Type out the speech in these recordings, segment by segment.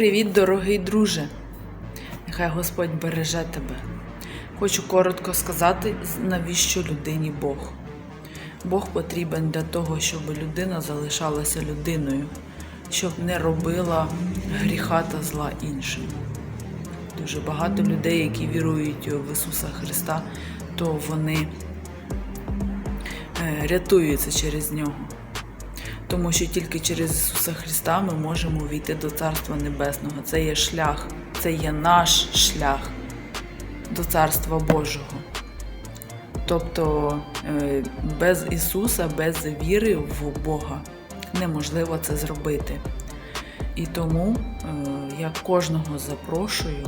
Привіт, дорогий друже! Нехай Господь береже тебе. Хочу коротко сказати, навіщо людині Бог. Бог потрібен для того, щоб людина залишалася людиною, щоб не робила гріха та зла іншим. Дуже багато людей, які вірують в Ісуса Христа, то вони е, рятуються через нього. Тому що тільки через Ісуса Христа ми можемо війти до Царства Небесного. Це є шлях, це є наш шлях до Царства Божого. Тобто е, без Ісуса, без віри в Бога неможливо це зробити. І тому е, я кожного запрошую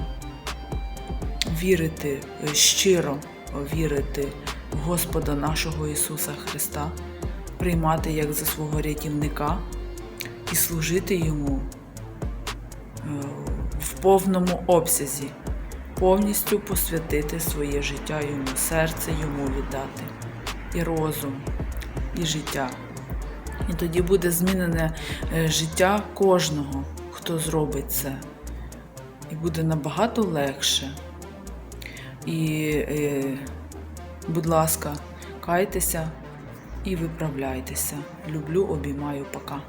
вірити е, щиро вірити в Господа нашого Ісуса Христа, приймати як за свого рятівника і служити йому е, в повному обсязі, повністю посвятити своє життя йому, серце йому віддати, і розум, і життя. І тоді буде змінене е, життя кожного, хто зробить це. І буде набагато легше. І, е, будь ласка, кайтеся і виправляйтеся. Люблю, обіймаю, пока.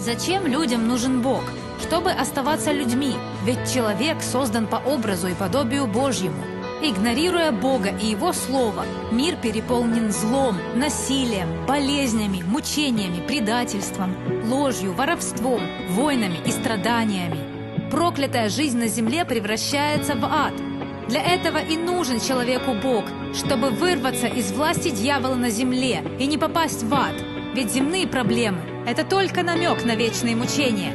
Зачем людям нужен Бог? Чтобы оставаться людьми, ведь человек создан по образу и подобию Божьему. Игнорируя Бога и Его Слово, мир переполнен злом, насилием, болезнями, мучениями, предательством, ложью, воровством, войнами и страданиями. Проклятая жизнь на земле превращается в ад. Для этого и нужен человеку Бог, чтобы вырваться из власти дьявола на земле и не попасть в ад. Ведь земные проблемы – это только намек на вечные мучения.